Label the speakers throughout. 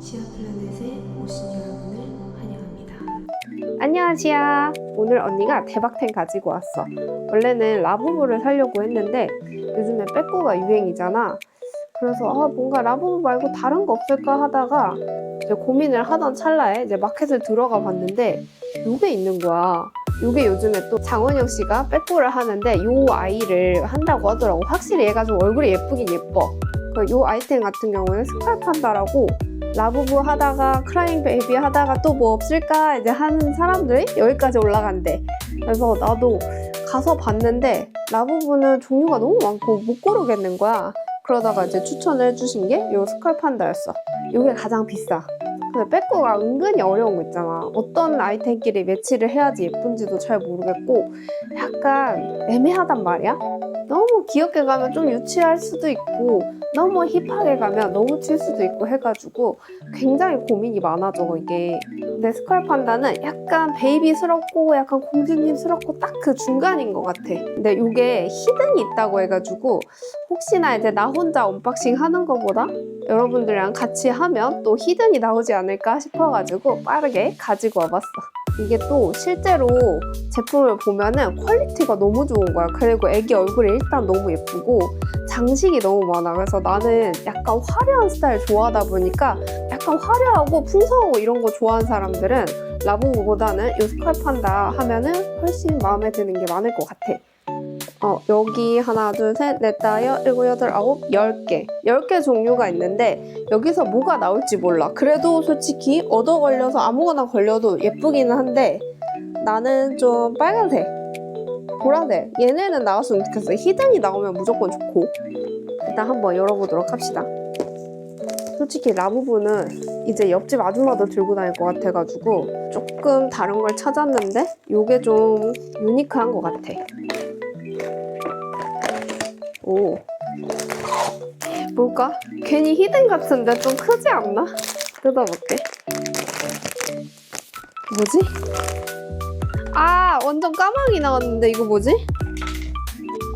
Speaker 1: 시어플래넷에 오신 여러분을 환영합니다.
Speaker 2: 안녕하세요. 오늘 언니가 대박템 가지고 왔어. 원래는 라부부를 사려고 했는데 요즘에 빼꾸가 유행이잖아. 그래서 아, 뭔가 라부부 말고 다른 거 없을까 하다가 이제 고민을 하던 찰나에 이제 마켓을 들어가 봤는데 요게 있는 거야. 요게 요즘에 또 장원영 씨가 빼꾸를 하는데 요 아이를 한다고 하더라고. 확실히 얘가 좀 얼굴이 예쁘긴 예뻐. 그요 아이템 같은 경우는 스칼판다라고 라부부 하다가 크라잉 베이비 하다가 또 뭐 없을까 이제 하는 사람들이 여기까지 올라간대. 그래서 나도 가서 봤는데 라부부는 종류가 너무 많고 못 고르겠는 거야. 그러다가 이제 추천을 해주신 게 이 스컬 판다였어. 이게 가장 비싸. 근데 빼꾸가 은근히 어려운 거 있잖아. 어떤 아이템끼리 매치를 해야지 예쁜지도 잘 모르겠고 약간 애매하단 말이야. 너무 귀엽게 가면 좀 유치할 수도 있고 너무 힙하게 가면 너무 칠 수도 있고 해가지고 굉장히 고민이 많아져 이게 근데 스컬 판다는 약간 베이비스럽고 약간 공주님스럽고 딱 그 중간인 것 같아 근데 이게 히든이 있다고 해가지고 혹시나 이제 나 혼자 언박싱 하는 것보다 여러분들이랑 같이 하면 또 히든이 나오지 않을까 싶어가지고 빠르게 가지고 와봤어 이게 또 실제로 제품을 보면은 퀄리티가 너무 좋은 거야 그리고 애기 얼굴이 일단 너무 예쁘고 장식이 너무 많아. 그래서 나는 약간 화려한 스타일 좋아하다 보니까 약간 화려하고 풍성하고 이런 거 좋아하는 사람들은 라부부보다는 이 스컬 판다 하면은 훨씬 마음에 드는 게 많을 것 같아. 어, 여기 하나, 둘, 셋, 넷, 다, 여, 일곱, 여덟, 아홉, 열 개. 열 개 종류가 있는데 여기서 뭐가 나올지 몰라. 그래도 솔직히 얻어 걸려서 아무거나 걸려도 예쁘기는 한데 나는 좀 빨간색. 보라색 얘네는 나왔으면 좋겠어요 히든이 나오면 무조건 좋고 일단 한번 열어보도록 합시다 솔직히 라부부는 이제 옆집 아줌마도 들고 다닐 것 같아가지고 조금 다른 걸 찾았는데 이게 좀 유니크한 것 같아 오 뭘까? 괜히 히든 같은데 좀 크지 않나? 뜯어볼게 뭐지? 아 완전 까마귀 나왔는데 이거 뭐지?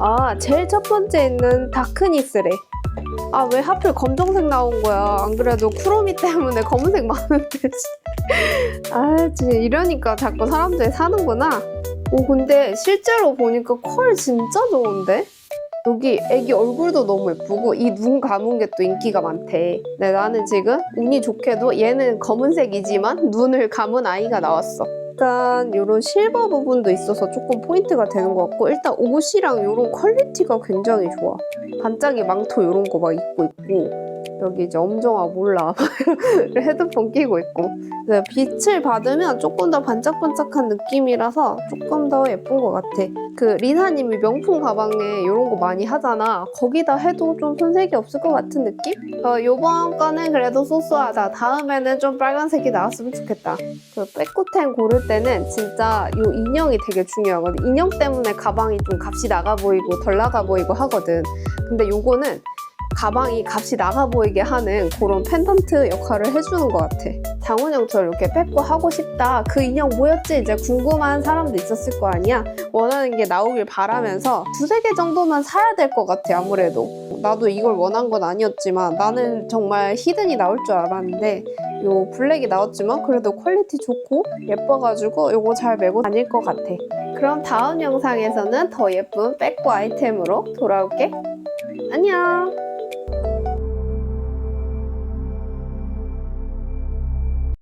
Speaker 2: 아 제일 첫 번째 있는 다크니스래 아 왜 하필 검정색 나온 거야 안 그래도 쿠로미 때문에 검은색 많은데 아 진짜 이러니까 자꾸 사람들이 사는구나 오 근데 실제로 보니까 퀄 진짜 좋은데? 여기 애기 얼굴도 너무 예쁘고 이 눈 감은 게 또 인기가 많대. 네, 나는 지금 운이 좋게도 얘는 검은색이지만 눈을 감은 아이가 나왔어. 약간 이런 실버 부분도 있어서 조금 포인트가 되는 것 같고 일단 옷이랑 이런 퀄리티가 굉장히 좋아. 반짝이 망토 이런 거 막 입고 있고 여기 이제 엄정아 몰라 헤드폰 끼고 있고 네, 빛을 받으면 조금 더 반짝반짝한 느낌이라서 조금 더 예쁜 것 같아. 그 리사님이 명품 가방에 이런 거 많이 하잖아. 거기다 해도 좀 손색이 없을 것 같은 느낌? 어, 요번 거는 그래도 소소하다. 다음에는 좀 빨간색이 나왔으면 좋겠다. 그 백구텐 고를 때는 진짜 요 인형이 되게 중요하거든. 인형 때문에 가방이 좀 값이 나가 보이고 덜 나가 보이고 하거든. 근데 요거는 가방이 값이 나가 보이게 하는 그런 펜던트 역할을 해주는 것 같아. 장원영처럼 이렇게 뺏고 하고 싶다. 그 인형 뭐였지? 이제 궁금한 사람도 있었을 거 아니야? 원하는 게 나오길 바라면서 두세 개 정도만 사야 될 것 같아, 아무래도. 나도 이걸 원한 건 아니었지만 나는 정말 히든이 나올 줄 알았는데 요 블랙이 나왔지만 그래도 퀄리티 좋고 예뻐가지고 요거 잘 메고 다닐 것 같아. 그럼 다음 영상에서는 더 예쁜 백구 아이템으로 돌아올게. 안녕!